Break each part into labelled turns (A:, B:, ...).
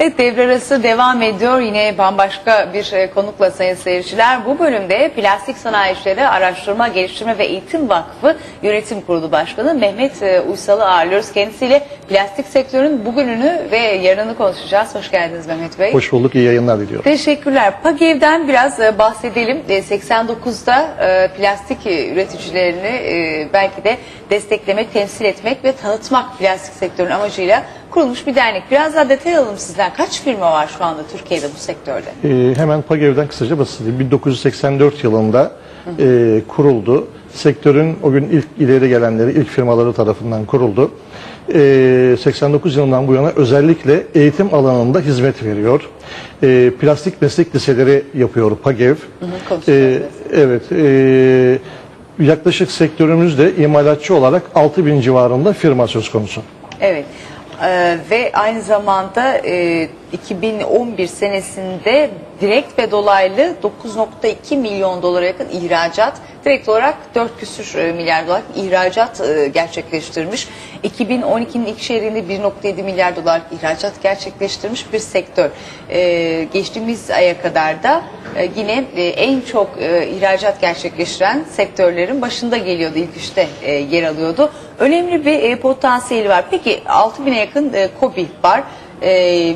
A: Evet devre arası devam ediyor. Yine bambaşka bir e, konukla sayın seyirciler. Bu bölümde Plastik Sanayi İşleri Araştırma, Geliştirme ve Eğitim Vakfı Yönetim Kurulu Başkanı Mehmet e, Uysal'ı ağırlıyoruz. Kendisiyle plastik sektörün bugününü ve yarını konuşacağız. Hoş geldiniz Mehmet Bey.
B: Hoş bulduk, iyi yayınlar diliyorum.
A: Teşekkürler. PAGEV'den biraz e, bahsedelim. E, 89'da e, plastik üreticilerini belki de desteklemek, temsil etmek ve tanıtmak plastik sektörünün amacıyla kurulmuş bir dernek. Biraz daha detay alalım sizden. Kaç firma var şu anda Türkiye'de bu sektörde?
B: Ee, hemen PAGEV'den kısaca bahsedeyim. 1984 yılında e, kuruldu. Sektörün o gün ilk ileri gelenleri, ilk firmaları tarafından kuruldu. E, 89 yılından bu yana özellikle eğitim alanında hizmet veriyor. E, plastik meslek liseleri yapıyor PAGEV.
A: konuşacağız
B: E, evet. E, yaklaşık sektörümüzde imalatçı olarak 6000 civarında firma söz konusu.
A: Evet. Ee, ve aynı zamanda e, 2011 senesinde direkt ve dolaylı 9.2 milyon dolara yakın ihracat, direkt olarak 4 küsür e, milyar dolar ihracat e, gerçekleştirmiş. 2012'nin ilk çeyreğinde 1.7 milyar dolar ihracat gerçekleştirmiş bir sektör. Ee, geçtiğimiz aya kadar da e, yine e, en çok e, ihracat gerçekleştiren sektörlerin başında geliyordu, ilk üçte e, yer alıyordu. Önemli bir e, potansiyeli var. Peki 6000'e yakın e, KOBİ var. E,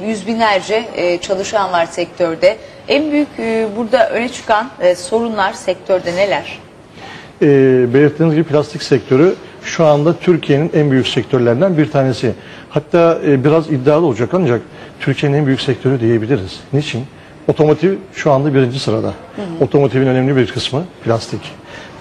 A: yüz binlerce e, çalışan var sektörde. En büyük e, burada öne çıkan e, sorunlar sektörde neler?
B: e, belirttiğiniz gibi plastik sektörü şu anda Türkiye'nin en büyük sektörlerinden bir tanesi. Hatta e, biraz iddialı olacak ancak Türkiye'nin en büyük sektörü diyebiliriz. Niçin? Otomotiv şu anda birinci sırada. Otomotivin önemli bir kısmı plastik.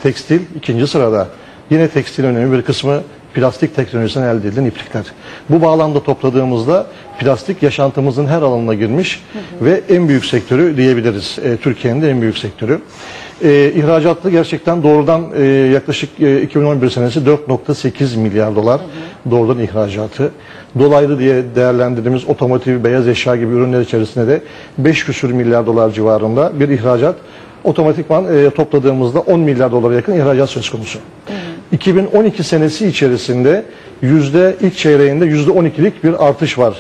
B: Tekstil ikinci sırada. Yine tekstilin önemli bir kısmı plastik teknolojisinden elde edilen iplikler. Bu bağlamda topladığımızda plastik yaşantımızın her alanına girmiş ve en büyük sektörü diyebiliriz. E, Türkiye'nin de en büyük sektörü. E, ihracatlı gerçekten doğrudan e, yaklaşık e, 2011 senesi 4.8 milyar dolar doğrudan ihracatı. Dolaylı diye değerlendirdiğimiz otomotiv, beyaz eşya gibi ürünler içerisinde de 5 küsür milyar dolar civarında bir ihracat otomatikman e, topladığımızda 10 milyar dolara yakın ihracat söz konusu. 2012 senesi içerisinde yüzde ilk çeyreğinde yüzde 12'lik bir artış var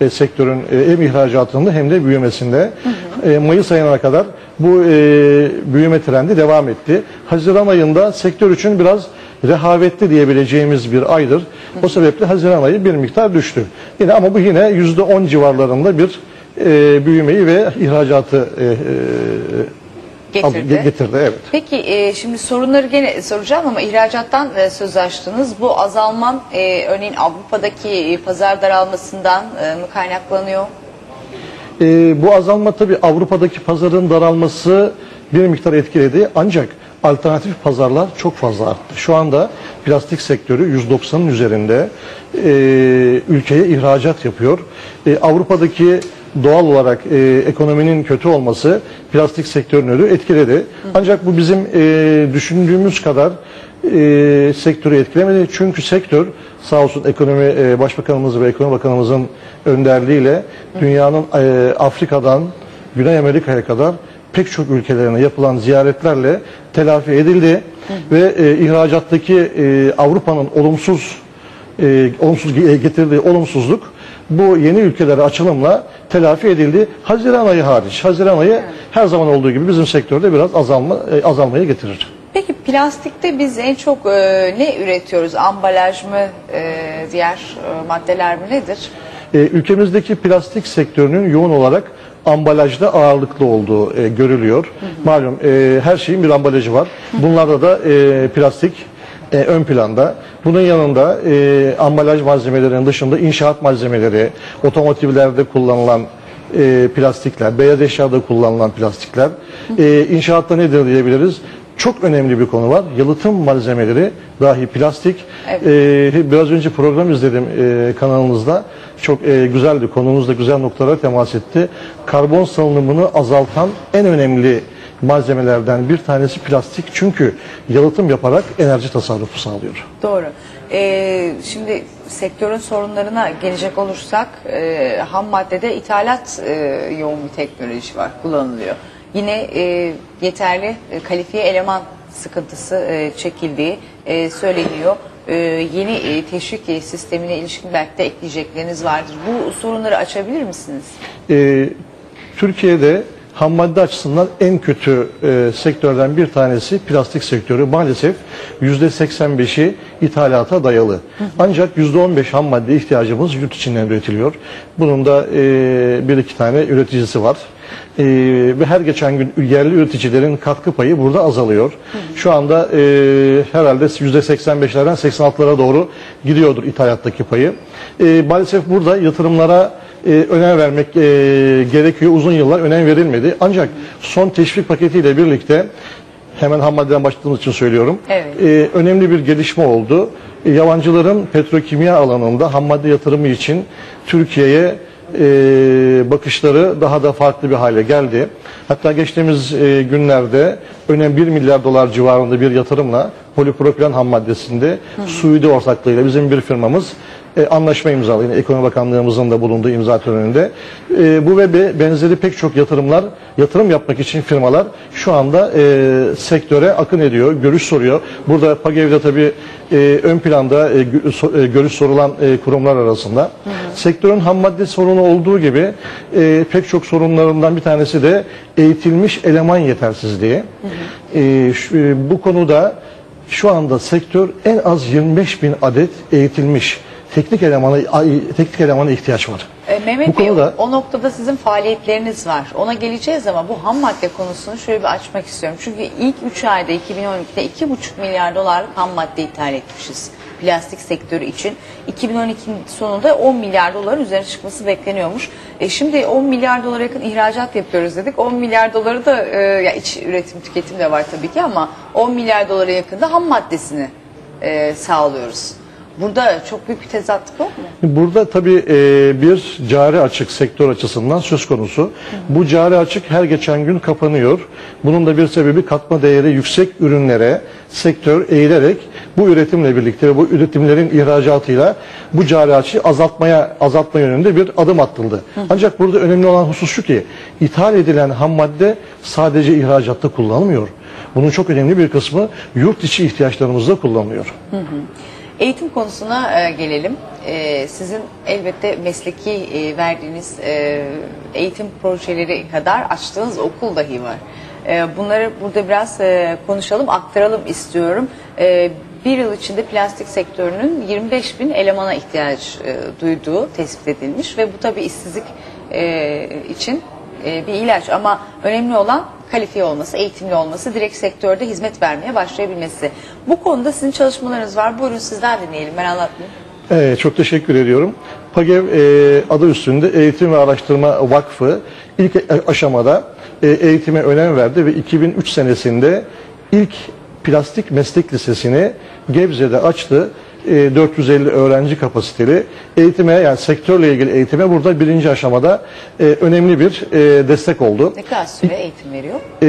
B: e, sektörün e, hem ihracatında hem de büyümesinde. E, Mayıs ayına kadar bu e, büyüme trendi devam etti. Haziran ayında sektör için biraz rehavetli diyebileceğimiz bir aydır. O sebeple Haziran ayı bir miktar düştü. Yine ama bu yine yüzde 10 civarlarında bir e, büyümeyi ve ihracatı e, e,
A: Getirdi.
B: getirdi. Evet.
A: Peki e, şimdi sorunları gene soracağım ama ihracattan e, söz açtınız. Bu azalma e, örneğin Avrupa'daki e, pazar daralmasından e, mı kaynaklanıyor?
B: Ee, bu azalma tabii Avrupa'daki pazarın daralması bir miktar etkiledi. Ancak alternatif pazarlar çok fazla arttı. Şu anda plastik sektörü 190'ın üzerinde e, ülkeye ihracat yapıyor. E, Avrupa'daki doğal olarak e, ekonominin kötü olması plastik sektörünü etkiledi. Ancak bu bizim e, düşündüğümüz kadar e, sektörü etkilemedi. Çünkü sektör sağ olsun ekonomi e, başbakanımız ve ekonomi bakanımızın önderliğiyle dünyanın e, Afrika'dan Güney Amerika'ya kadar pek çok ülkelerine yapılan ziyaretlerle telafi edildi ve e, ihracattaki e, Avrupa'nın olumsuz e, olumsuz ge- getirdiği olumsuzluk bu yeni ülkelere açılımla telafi edildi. Haziran ayı hariç. Haziran ayı her zaman olduğu gibi bizim sektörde biraz azalma e, azalmaya getirir.
A: Peki plastikte biz en çok e, ne üretiyoruz? Ambalaj mı, e, diğer e, maddeler mi nedir?
B: E, ülkemizdeki plastik sektörünün yoğun olarak ambalajda ağırlıklı olduğu e, görülüyor. Malum e, her şeyin bir ambalajı var. Bunlarda da e, plastik e, ön planda. Bunun yanında e, ambalaj malzemelerinin dışında inşaat malzemeleri, otomotivlerde kullanılan e, plastikler, beyaz eşyada kullanılan plastikler. E, inşaatta nedir diyebiliriz? Çok önemli bir konu var. Yalıtım malzemeleri dahi plastik.
A: Evet.
B: Ee, biraz önce program izledim e, kanalınızda. Çok e, güzeldi. Konumuzda güzel noktalara temas etti. Karbon salınımını azaltan en önemli malzemelerden bir tanesi plastik. Çünkü yalıtım yaparak enerji tasarrufu sağlıyor.
A: Doğru. E, şimdi sektörün sorunlarına gelecek olursak e, ham maddede ithalat e, yoğun bir teknoloji var, kullanılıyor. Yine e, yeterli e, kalifiye eleman sıkıntısı e, çekildiği e, söyleniyor. e, yeni e, teşvik e, sistemine ilişkin belki de ekleyecekleriniz vardır. Bu sorunları açabilir misiniz?
B: Ee, Türkiye'de ham madde açısından en kötü e, sektörden bir tanesi plastik sektörü. Maalesef %85'i ithalata dayalı. Ancak %15 ham madde ihtiyacımız yurt içinden üretiliyor. Bunun da e, bir iki tane üreticisi var. E, ve her geçen gün yerli üreticilerin katkı payı burada azalıyor. Şu anda e, herhalde %85'lerden 86'lara doğru gidiyordur ithalattaki payı. E, maalesef burada yatırımlara e, önem vermek e, gerekiyor. Uzun yıllar önem verilmedi. Ancak son teşvik paketiyle birlikte hemen ham maddeden başladığımız için söylüyorum.
A: Evet.
B: e, önemli bir gelişme oldu. E, yabancıların petrokimya alanında ham madde yatırımı için Türkiye'ye e, bakışları daha da farklı bir hale geldi. Hatta geçtiğimiz e, günlerde önemli 1 milyar dolar civarında bir yatırımla polipropilen ham maddesinde Suudi ortaklığıyla bizim bir firmamız e, anlaşma imzaladı. Yine Ekonomi Bakanlığımızın da bulunduğu imza töreninde. E, bu ve be- benzeri pek çok yatırımlar, yatırım yapmak için firmalar şu anda e, sektöre akın ediyor, görüş soruyor. Burada PAGEV'de tabii e, ön planda e, e, görüş sorulan e, kurumlar arasında. Sektörün ham madde sorunu olduğu gibi e, pek çok sorunlarından bir tanesi de eğitilmiş eleman yetersizliği. E, şu- e, bu konuda şu anda sektör en az 25 bin adet eğitilmiş teknik elemana teknik elemana ihtiyaç var.
A: E, Mehmet
B: Bu
A: Bey
B: konuda-
A: o noktada sizin faaliyetleriniz var. Ona geleceğiz ama bu ham madde konusunu şöyle bir açmak istiyorum. Çünkü ilk 3 ayda 2012'de 2,5 milyar dolarlık ham madde ithal etmişiz. Plastik sektörü için 2012'nin sonunda 10 milyar doların üzerine çıkması bekleniyormuş. E şimdi 10 milyar dolara yakın ihracat yapıyoruz dedik. 10 milyar doları da e, ya iç üretim tüketim de var tabii ki ama 10 milyar dolara yakın da ham maddesini e, sağlıyoruz. Burada çok büyük bir tezatlık yok mu?
B: Burada tabii e, bir cari açık sektör açısından söz konusu. Bu cari açık her geçen gün kapanıyor. Bunun da bir sebebi katma değeri yüksek ürünlere sektör eğilerek bu üretimle birlikte ve bu üretimlerin ihracatıyla bu cari açığı azaltmaya azaltma yönünde bir adım atıldı. Ancak burada önemli olan husus şu ki ithal edilen ham madde sadece ihracatta kullanılmıyor. Bunun çok önemli bir kısmı yurt içi ihtiyaçlarımızda kullanılıyor.
A: Eğitim konusuna e, gelelim. E, sizin elbette mesleki e, verdiğiniz eğitim projeleri kadar açtığınız okul dahi var. Bunları burada biraz konuşalım, aktaralım istiyorum. Bir yıl içinde plastik sektörünün 25 bin elemana ihtiyaç duyduğu tespit edilmiş ve bu tabii işsizlik için bir ilaç ama önemli olan kalifiye olması, eğitimli olması, direkt sektörde hizmet vermeye başlayabilmesi. Bu konuda sizin çalışmalarınız var. Buyurun sizden dinleyelim. Ben anlatmayayım.
B: Ee, çok teşekkür ediyorum. PAGEV e, adı üstünde Eğitim ve Araştırma Vakfı ilk aşamada e, eğitime önem verdi ve 2003 senesinde ilk plastik meslek lisesini Gebze'de açtı. E, 450 öğrenci kapasiteli eğitime yani sektörle ilgili eğitime burada birinci aşamada e, önemli bir e, destek oldu.
A: Ne kadar süre eğitim veriyor?
B: E,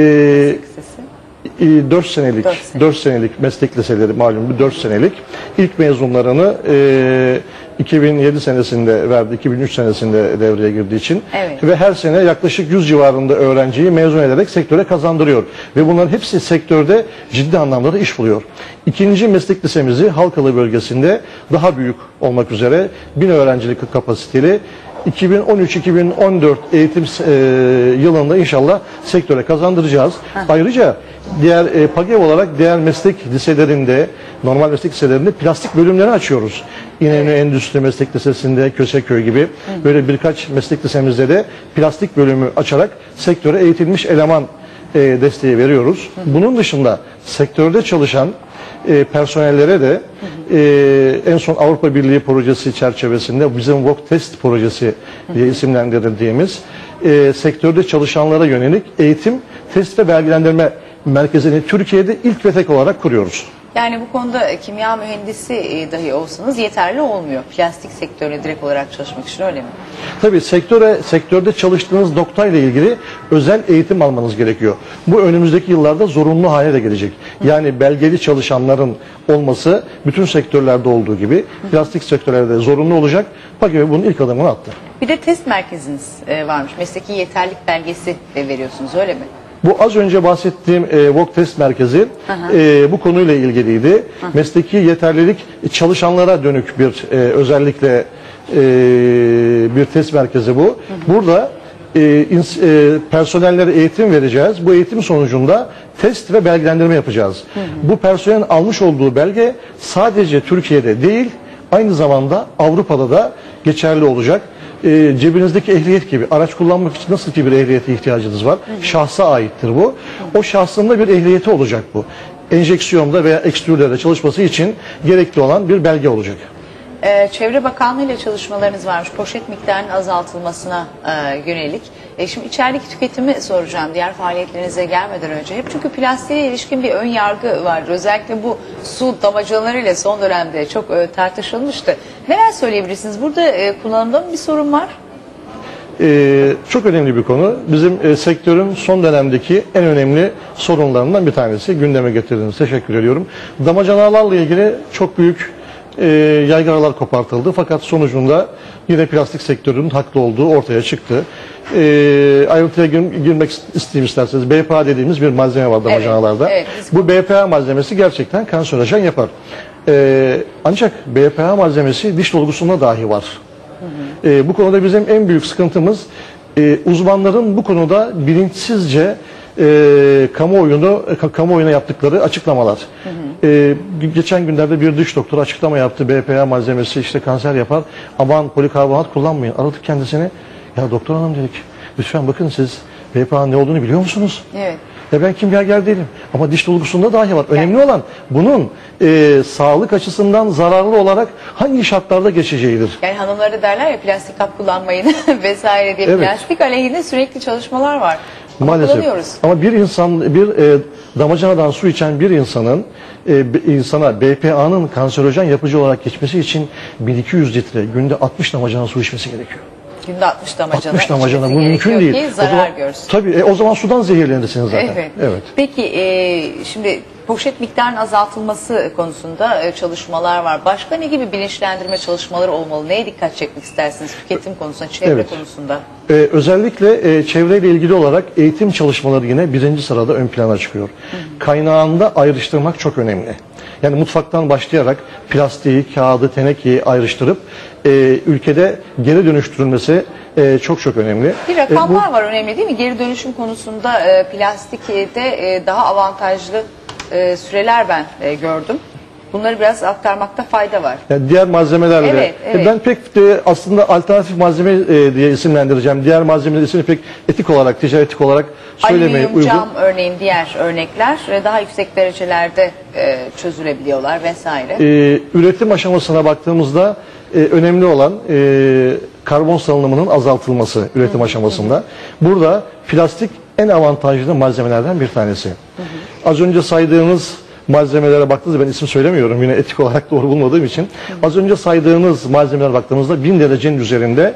A: lisesi.
B: 4 senelik
A: Dört sene.
B: 4 senelik meslek liseleri malum bir 4 senelik ilk mezunlarını e, 2007 senesinde verdi 2003 senesinde devreye girdiği için
A: Evet.
B: ve her sene yaklaşık 100 civarında öğrenciyi mezun ederek sektöre kazandırıyor ve bunların hepsi sektörde ciddi anlamda da iş buluyor. İkinci meslek lisemizi Halkalı bölgesinde daha büyük olmak üzere 1000 öğrencilik kapasiteli 2013-2014 eğitim e, yılında inşallah sektöre kazandıracağız. Ayrıca diğer e, PAGEV olarak diğer meslek liselerinde, normal meslek liselerinde plastik bölümleri açıyoruz. İnönü Endüstri Meslek Lisesi'nde, Köseköy gibi böyle birkaç meslek lisemizde de plastik bölümü açarak sektöre eğitilmiş eleman e, desteği veriyoruz. Bunun dışında sektörde çalışan e, personellere de e, en son Avrupa Birliği projesi çerçevesinde bizim Work Test projesi diye isimlendirildiğimiz e, sektörde çalışanlara yönelik eğitim, test ve belgelendirme merkezini Türkiye'de ilk ve tek olarak kuruyoruz.
A: Yani bu konuda kimya mühendisi e, dahi olsanız yeterli olmuyor. Plastik sektörüne direkt olarak çalışmak için öyle mi?
B: Tabii sektöre sektörde çalıştığınız noktayla ilgili özel eğitim almanız gerekiyor. Bu önümüzdeki yıllarda zorunlu hale de gelecek. Yani belgeli çalışanların olması bütün sektörlerde olduğu gibi plastik sektörlerde de zorunlu olacak. PAGEV bunun ilk adımını attı.
A: Bir de test merkeziniz e, varmış. Mesleki yeterlik belgesi de veriyorsunuz öyle mi?
B: Bu az önce bahsettiğim e, Walk Test Merkezi e, bu konuyla ilgiliydi. Mesleki yeterlilik çalışanlara dönük bir e, özellikle e, bir test merkezi bu. Burada e, ins- e, personellere eğitim vereceğiz. Bu eğitim sonucunda test ve belgelendirme yapacağız. Bu personelin almış olduğu belge sadece Türkiye'de değil, aynı zamanda Avrupa'da da geçerli olacak. E, cebinizdeki ehliyet gibi araç kullanmak için nasıl ki bir ehliyete ihtiyacınız var? Şahsa aittir bu. O şahsın da bir ehliyeti olacak bu. Enjeksiyonda veya ekstrüderde çalışması için gerekli olan bir belge olacak.
A: Ee, Çevre Bakanlığı ile çalışmalarınız varmış. Poşet miktarının azaltılmasına e, yönelik. E, şimdi içerideki tüketimi soracağım diğer faaliyetlerinize gelmeden önce. Hep çünkü plastiğe ilişkin bir ön yargı vardır. Özellikle bu su damacanalarıyla son dönemde çok e, tartışılmıştı. Neler söyleyebilirsiniz? Burada e, kullanımda mı bir sorun var?
B: Ee, çok önemli bir konu. Bizim e, sektörün son dönemdeki en önemli sorunlarından bir tanesi. Gündeme getirdiğiniz teşekkür ediyorum. Damacanalarla ilgili çok büyük e, yaygaralar kopartıldı. Fakat sonucunda yine plastik sektörünün haklı olduğu ortaya çıktı. E, ayrıntıya gir- girmek isteyeyim isterseniz. BPA dediğimiz bir malzeme var damacanalarda.
A: evet, biz
B: Bu BPA malzemesi gerçekten kanserojen yapar. E, ancak BPA malzemesi diş dolgusunda dahi var. E, bu konuda bizim en büyük sıkıntımız e, uzmanların bu konuda bilinçsizce e, kamuoyunu ka- kamuoyuna yaptıkları açıklamalar. E, ge- geçen günlerde bir diş doktoru açıklama yaptı. BPA malzemesi işte kanser yapar. Aman polikarbonat kullanmayın. Aradık kendisini. Ya doktor hanım dedik. Lütfen bakın siz BPA'nın ne olduğunu biliyor musunuz?
A: Evet.
B: Ya ben kimyager değilim ama diş dolgusunda dahi var. Önemli olan bunun e, sağlık açısından zararlı olarak hangi şartlarda geçeceğidir.
A: Yani hanımlara derler ya plastik kap kullanmayın vesaire diye.
B: Evet.
A: Plastik aleyhinde sürekli çalışmalar var.
B: Maalesef. Ama bir insan, bir e, damacanadan su içen bir insanın e, insana BPA'nın kanserojen yapıcı olarak geçmesi için 1200 litre günde 60 damacana su içmesi gerekiyor.
A: Günde 60 damacana.
B: 60 damacana bu mümkün değil.
A: Ki
B: O
A: zarar
B: zaman-
A: görsün.
B: Tabii e, o zaman sudan zehirlenirsiniz zaten.
A: Evet.
B: evet.
A: Peki e, şimdi poşet miktarının azaltılması konusunda e, çalışmalar var. Başka ne gibi bilinçlendirme çalışmaları olmalı? Neye dikkat çekmek istersiniz tüketim konusunda, çevre
B: Evet.
A: konusunda?
B: Ee, özellikle e, çevreyle ilgili olarak eğitim çalışmaları yine birinci sırada ön plana çıkıyor. Kaynağında ayrıştırmak çok önemli. Yani mutfaktan başlayarak plastiği, kağıdı, tenekeyi ayrıştırıp e, ülkede geri dönüştürülmesi e, çok çok önemli.
A: Bir
B: E, bu-
A: rakamlar var önemli değil mi? Geri dönüşüm konusunda e, plastikte e, daha avantajlı e, süreler ben e, gördüm. Bunları biraz aktarmakta fayda var.
B: Yani diğer malzemelerle.
A: Evet, evet.
B: E, Ben pek de aslında alternatif malzeme e, diye isimlendireceğim. Diğer malzemelerin ismini pek etik olarak, ticaretik olarak söylemeye
A: Alüminyum,
B: uygun.
A: cam örneğin diğer örnekler e, daha yüksek derecelerde e, çözülebiliyorlar vesaire.
B: Ee, üretim aşamasına baktığımızda e, önemli olan e, karbon salınımının azaltılması üretim aşamasında. Burada plastik en avantajlı malzemelerden bir tanesi. Az önce saydığınız malzemelere baktığınızda ben isim söylemiyorum yine etik olarak doğru bulmadığım için. Az önce saydığınız malzemelere baktığımızda 1000 derecenin üzerinde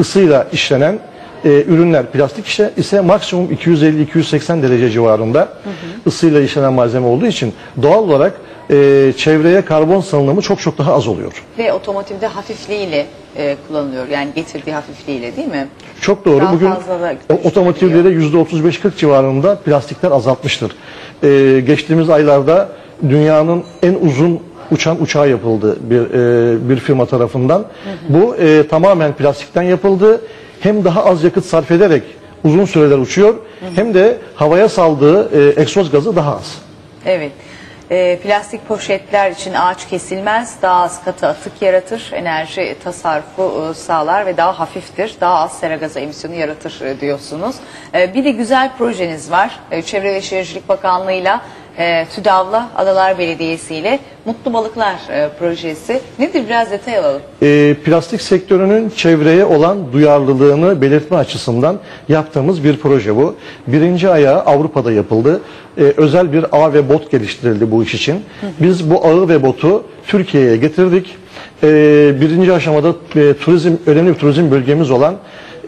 B: ısıyla işlenen e, ürünler plastik ise, ise maksimum 250-280 derece civarında ısıyla işlenen malzeme olduğu için doğal olarak e, çevreye karbon salınımı çok çok daha az oluyor.
A: Ve otomotivde hafifliğiyle e, kullanılıyor. Yani getirdiği hafifliğiyle değil mi?
B: Çok doğru.
A: Daha
B: Bugün
A: fazla da
B: otomotivlere %35-40 civarında plastikler azaltmıştır. E, geçtiğimiz aylarda dünyanın en uzun uçan uçağı yapıldı bir e, bir firma tarafından. Bu e, tamamen plastikten yapıldı. Hem daha az yakıt sarf ederek uzun süreler uçuyor hem de havaya saldığı e, egzoz gazı daha az.
A: Evet. E, plastik poşetler için ağaç kesilmez, daha az katı atık yaratır, enerji tasarrufu e, sağlar ve daha hafiftir, daha az sera gazı emisyonu yaratır e, diyorsunuz. E, bir de güzel projeniz var. E, Çevre ve Şehircilik Bakanlığı'yla e, TÜDAV'la Adalar Belediyesi ile Mutlu Balıklar e, projesi. Nedir biraz detay alalım.
B: e, plastik sektörünün çevreye olan duyarlılığını belirtme açısından yaptığımız bir proje bu. Birinci ayağı Avrupa'da yapıldı. E, özel bir ağ ve bot geliştirildi bu iş için. Biz bu ağı ve botu Türkiye'ye getirdik. E, birinci aşamada e, turizm önemli bir turizm bölgemiz olan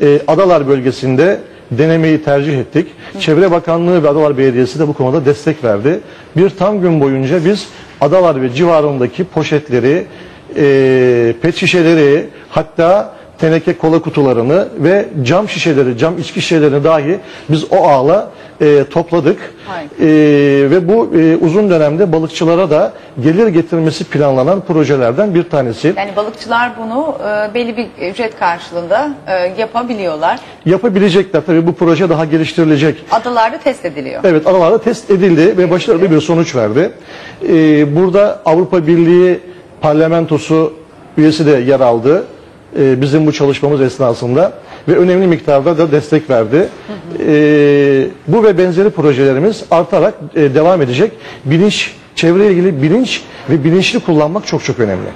B: e, Adalar bölgesinde denemeyi tercih ettik. Çevre Bakanlığı ve Adalar Belediyesi de bu konuda destek verdi. Bir tam gün boyunca biz Adalar ve civarındaki poşetleri, e, pet şişeleri, hatta teneke kola kutularını ve cam şişeleri, cam içki şişelerini dahi biz o ağla e, topladık. E, ve bu e, uzun dönemde balıkçılara da gelir getirmesi planlanan projelerden bir tanesi.
A: Yani balıkçılar bunu e, belli bir ücret karşılığında e, yapabiliyorlar.
B: Yapabilecekler. Tabii bu proje daha geliştirilecek.
A: Adalarda test ediliyor.
B: Evet aralarda test edildi ve başarılı bir sonuç verdi. Ee, burada Avrupa Birliği parlamentosu üyesi de yer aldı. Ee, bizim bu çalışmamız esnasında ve önemli miktarda da destek verdi. Ee, bu ve benzeri projelerimiz artarak e, devam edecek. Bilinç, çevreyle ilgili bilinç ve bilinçli kullanmak çok çok önemli.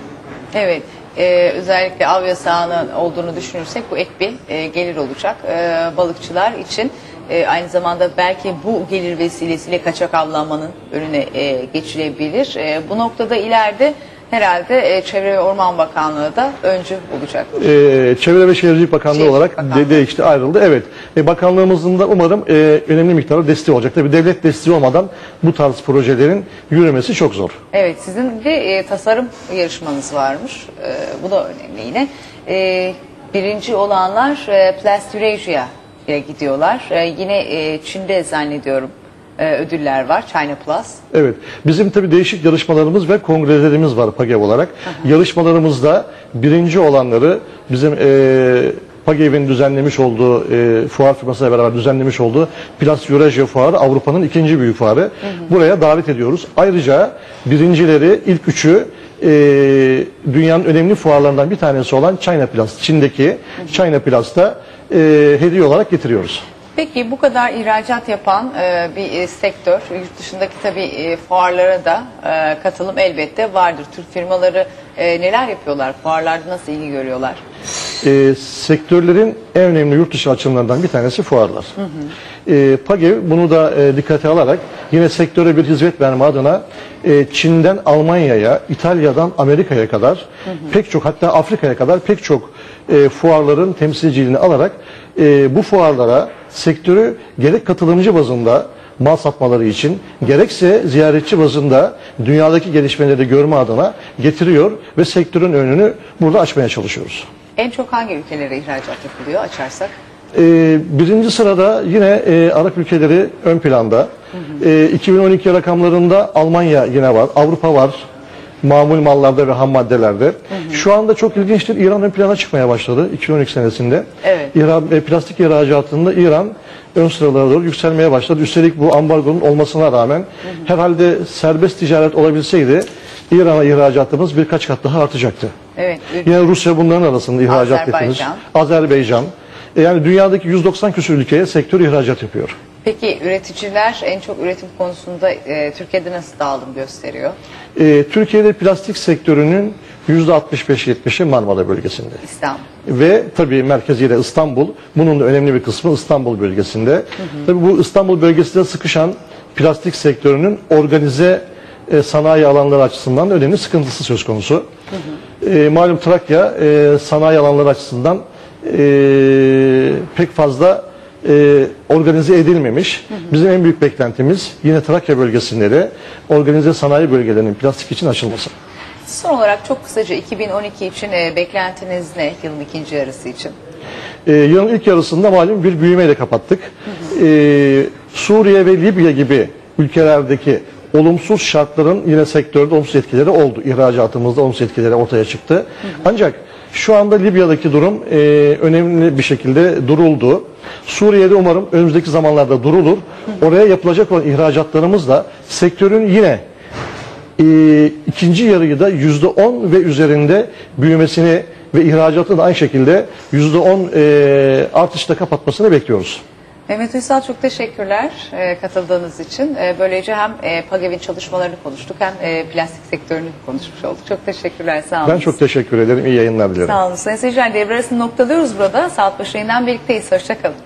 A: Evet. e, özellikle av yasağının olduğunu düşünürsek bu ek bir e, gelir olacak e, balıkçılar için. E, aynı zamanda belki bu gelir vesilesiyle kaçak avlanmanın önüne e, geçilebilir. E, bu noktada ileride herhalde e, Çevre ve Orman Bakanlığı da öncü olacak.
B: Ee, Çevre ve Şehircilik Bakanlığı
A: Şehircilik
B: olarak
A: Bakanlığı.
B: de, değişti, ayrıldı. Evet. E, bakanlığımızın da umarım e, önemli miktarda desteği olacak. Tabii devlet desteği olmadan bu tarz projelerin yürümesi çok zor.
A: Evet sizin de e, tasarım yarışmanız varmış. E, bu da önemli yine. E, birinci olanlar e, Plasturasia'ya gidiyorlar. E, yine e, Çin'de zannediyorum e, ödüller var. China Plus.
B: Evet. Bizim tabii değişik yarışmalarımız ve kongrelerimiz var PAGEV olarak. Yarışmalarımızda birinci olanları bizim e, PAGEV'in düzenlemiş olduğu e, fuar firmasıyla beraber düzenlemiş olduğu Plus Eurasia Fuarı Avrupa'nın ikinci büyük fuarı. Buraya davet ediyoruz. Ayrıca birincileri ilk üçü e, dünyanın önemli fuarlarından bir tanesi olan China Plus, Çin'deki China Plus'ta e, hediye olarak getiriyoruz.
A: Peki bu kadar ihracat yapan e, bir e, sektör, yurt dışındaki tabii e, fuarlara da e, katılım elbette vardır. Türk firmaları e, neler yapıyorlar? Fuarlarda nasıl ilgi görüyorlar?
B: E, sektörlerin en önemli yurt dışı açılımlarından bir tanesi fuarlar. E, PAGEV bunu da e, dikkate alarak yine sektöre bir hizmet verme adına e, Çin'den Almanya'ya, İtalya'dan Amerika'ya kadar pek çok hatta Afrika'ya kadar pek çok e, fuarların temsilciliğini alarak e, bu fuarlara sektörü gerek katılımcı bazında mal satmaları için gerekse ziyaretçi bazında dünyadaki gelişmeleri görme adına getiriyor ve sektörün önünü burada açmaya çalışıyoruz.
A: En çok hangi ülkelere ihracat yapılıyor açarsak?
B: Ee, birinci sırada yine e, Arap ülkeleri ön planda. Ee, 2012 rakamlarında Almanya yine var, Avrupa var, mamul mallarda ve ham maddelerde. Şu anda çok ilginçtir, İran ön plana çıkmaya başladı 2012 senesinde.
A: Evet.
B: İran, e, plastik ihracatında İran ön sıralara doğru yükselmeye başladı. Üstelik bu ambargonun olmasına rağmen herhalde serbest ticaret olabilseydi İran'a ihracatımız birkaç kat daha artacaktı.
A: Evet.
B: Yine Rusya bunların arasında ihracat
A: Azerbaycan.
B: Azerbaycan. E, Yani dünyadaki 195 küsur ülkeye sektör ihracat yapıyor.
A: Peki üreticiler en çok üretim konusunda e, Türkiye'de nasıl dağılım gösteriyor?
B: E, Türkiye'de plastik sektörünün %65-70'i Marmara bölgesinde.
A: İstanbul.
B: Ve tabii merkezi de İstanbul. Bunun da önemli bir kısmı İstanbul bölgesinde. Tabii bu İstanbul bölgesinde sıkışan plastik sektörünün organize e, sanayi alanları açısından da önemli sıkıntısı söz konusu. E, malum Trakya e, sanayi alanları açısından e, pek fazla e, organize edilmemiş. Bizim en büyük beklentimiz yine Trakya bölgesinde de organize sanayi bölgelerinin plastik için açılması.
A: Son olarak çok kısaca 2012 için e, beklentiniz ne yılın ikinci yarısı için?
B: Ee, yılın ilk yarısında malum bir büyümeyle kapattık. Ee, Suriye ve Libya gibi ülkelerdeki olumsuz şartların yine sektörde olumsuz etkileri oldu. İhracatımızda olumsuz etkileri ortaya çıktı. Ancak şu anda Libya'daki durum e, önemli bir şekilde duruldu. Suriye'de umarım önümüzdeki zamanlarda durulur. Oraya yapılacak olan ihracatlarımız da sektörün yine e, ikinci yarıyı da yüzde on ve üzerinde büyümesini ve ihracatı da aynı şekilde yüzde on e, artışla kapatmasını bekliyoruz.
A: Mehmet Uysal çok teşekkürler e, katıldığınız için. E, böylece hem e, PAGEV'in çalışmalarını konuştuk hem e, plastik sektörünü konuşmuş olduk. Çok teşekkürler sağ olun.
B: Ben çok teşekkür ederim. İyi yayınlar dilerim.
A: Sağ olun. Sayın seyirciler devre arasını noktalıyoruz burada. Saat başından birlikteyiz. Hoşçakalın.